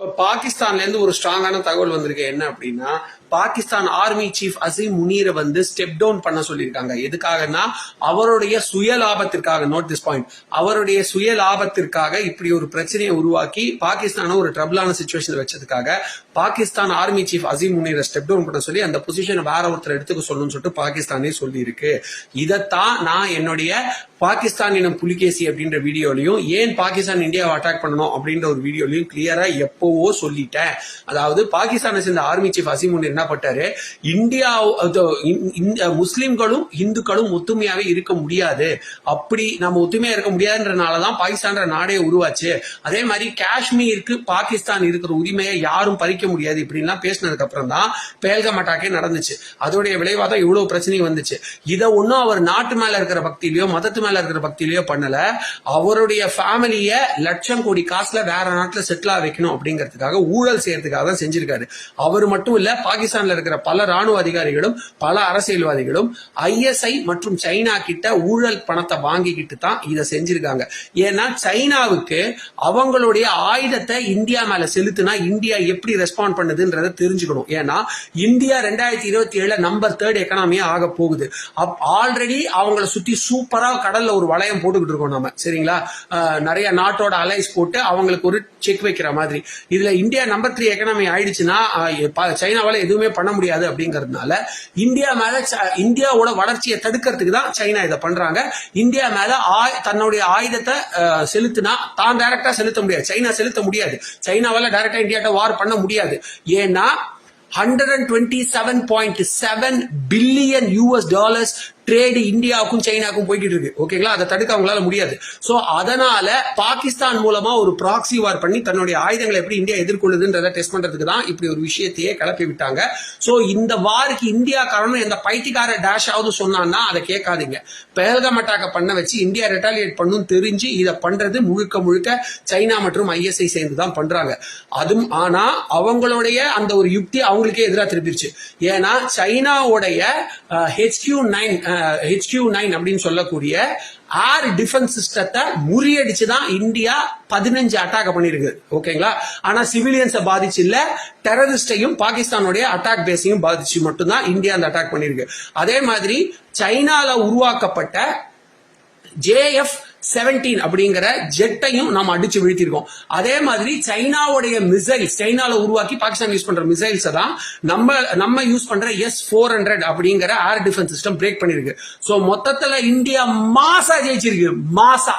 இப்போ பாகிஸ்தான்ல இருந்து ஒரு ஸ்ட்ராங்கான தகவல் வந்திருக்கு. என்ன அப்படின்னா பாகிஸ்தான் ஆர்மி சீஃப் அசீம் முனீரை வந்து ஸ்டெப் டவுன் பண்ண சொல்லியிருக்காங்க. எதுக்காகனா அவருடைய சுய லாபத்திற்காக நோட் திஸ் பாயிண்ட் அவருடைய சுய லாபத்திற்காக இப்படி ஒரு பிரச்சனையை உருவாக்கி பாகிஸ்தானை ஒரு ட்ரபிளான சுச்சுவேஷன் வச்சதுக்காக பாகிஸ்தான் ஆர்மி சீஃப் அசீம் முனீரை ஸ்டெப் டவுன் பண்ண சொல்லி அந்த பொசிஷனை வேற ஒருத்தர் எடுத்துக்க சொல்லணும்னு சொல்லிட்டு பாகிஸ்தானே சொல்லியிருக்கு. இதைத்தான் நான் என்னுடைய பாகிஸ்தான் இனம் புலிகேசி அப்படின்ற வீடியோலையும் ஏன் பாகிஸ்தான் இந்தியாவை அட்டாக் பண்ணணும் அப்படின்ற ஒரு வீடியோலையும் கிளியரா எப்பவோ சொல்லிட்டேன். அதாவது பாகிஸ்தானை சேர்ந்த ஆர்மி சீஃப் அசிமுன் என்ன பட்டாரு இந்தியா இந்- இந்த முஸ்லிம்களும் இந்துக்களும் ஒத்துமையாவே இருக்க முடியாது. அப்படி நம்ம ஒத்துமையா இருக்க முடியாதுன்றனாலதான் பாகிஸ்தான்ற நாடே உருவாச்சு. அதே மாதிரி காஷ்மீருக்கு பாகிஸ்தான் இருக்கிற உரிமையை யாரும் பறிக்க முடியாது இப்படின்லாம் பேசினதுக்கு அப்புறம் தான் பேல்கம் அட்டாக்கே நடந்துச்சு. அதோடைய விளைவாக தான் இவ்வளவு பிரச்சனை வந்துச்சு. இதை ஒன்றும் அவர் நாட்டு மேல இருக்கிற பக்தியிலயோ மதத்து மேல இருக்கிற பக்தியிலயோ பண்ணல. அவருடைய ஃபேமிலிய லட்சம் கோடி காசுல வேற நாட்டுல செட்டில் வைக்கணும் அப்படிங்கிறதுக்காக ஊழல் செய்யறதுக்காக தான் செஞ்சிருக்காரு. அவர் மட்டும் இல்ல பாகிஸ்தான்ல இருக்கிற பல ராணுவ அதிகாரிகளும் பல அரசியல்வாதிகளும் ஐஎஸ்ஐ மற்றும் சைனா கிட்ட ஊழல் பணத்தை வாங்கிக்கிட்டு தான் இதை செஞ்சிருக்காங்க. ஏன்னா சைனாவுக்கு அவங்களுடைய ஆயுதத்தை இந்தியா மேல செலுத்தினா இந்தியா எப்படி ரெஸ்பாண்ட் பண்ணுதுன்றதை தெரிஞ்சுக்கணும். ஏன்னா இந்தியா ரெண்டாயிரத்தி இருபத்தி ஏழுல நம்பர் தேர்ட் எக்கனாமியா ஆக போகுது. ஆல்ரெடி அவங்களை சுத்தி சூப்பரா கடன் கடல்ல ஒரு வளையம் போட்டுக்கிட்டு இருக்கோம் நம்ம சரிங்களா? நிறைய நாட்டோட அலைஸ் போட்டு அவங்களுக்கு ஒரு செக் வைக்கிற மாதிரி. இதுல இந்தியா நம்பர் த்ரீ எக்கனாமி ஆயிடுச்சுன்னா சைனாவால எதுவுமே பண்ண முடியாது அப்படிங்கறதுனால இந்தியா மேல இந்தியாவோட வளர்ச்சியை தடுக்கிறதுக்கு தான் சைனா இதை பண்றாங்க. இந்தியா மேல தன்னுடைய ஆயுதத்தை செலுத்தினா தான் டைரக்டா செலுத்த முடியாது. சைனா செலுத்த முடியாது. சைனாவால டைரக்டா இந்தியாட்ட வார் பண்ண முடியாது. ஏன்னா hundred and twenty seven trade இந்தியாவுக்கும் சைனாக்கும் போய்கிட்டு இருக்கு. ஓகேங்களா அதை தடுக்க அவங்களால முடியாது. ஸோ அதனால பாகிஸ்தான் மூலமா ஒரு ப்ராக்சி வார் பண்ணி தன்னுடைய ஆயுதங்களை எப்படி இந்தியா எதிர்கொள்ளுதுன்றதை டெஸ்ட் பண்றதுக்கு தான் இப்படி ஒரு விஷயத்தையே கிளப்பி விட்டாங்க. ஸோ இந்த வாருக்கு இந்தியா காரணம் எந்த பைத்தியக்கார டேஷ் ஆகுது சொன்னான்னா அதை கேட்காதீங்க. பெஹல்கம் அட்டாக்க பண்ண வச்சு இந்தியா ரெட்டாலியேட் பண்ணும் தெரிஞ்சு இதை பண்றது முழுக்க முழுக்க சைனா மற்றும் ஐஎஸ்ஐ சேர்ந்து தான் பண்றாங்க. அதுவும் ஆனா அவங்களுடைய அந்த ஒரு யுக்தி அவங்களுக்கே எதிராக திருப்பிடுச்சு ஏன்னா சைனாவுடைய ஹெச்கியூ நைன் ஹெச்கியூ நைன் அப்படின்னு சொல்லக்கூடிய ஆறு டிஃபென்ஸ் சிஸ்டத்தை முறியடிச்சு தான் இந்தியா பதினஞ்சு அட்டாக் பண்ணியிருக்கு ஓகேங்களா ஆனா சிவிலியன்ஸை பாதிச்சு இல்ல டெரரிஸ்டையும் பாகிஸ்தானுடைய அட்டாக் பேஸையும் பாதிச்சு மட்டும்தான் இந்தியா அந்த அட்டாக் பண்ணியிருக்கு அதே மாதிரி சைனால உருவாக்கப்பட்ட ஜேஎஃப் செவன்டீன் அப்படிங்கிற ஜெட்டையும் நம்ம அடிச்சு வீழ்த்திருக்கோம் அதே மாதிரி சைனாவுடைய மிசைல்ஸ் சைனால உருவாக்கி பாகிஸ்தான் யூஸ் பண்ற மிசைல்ஸ் தான் நம்ம நம்ம யூஸ் பண்ற எஸ் ஃபோர் ஹண்ட்ரட் அப்படிங்கிற ஏர் டிஃபென்ஸ் சிஸ்டம் பிரேக் பண்ணிருக்கு ஸோ மொத்தத்துல இந்தியா மாசா ஜெயிச்சிருக்கு. மாசா.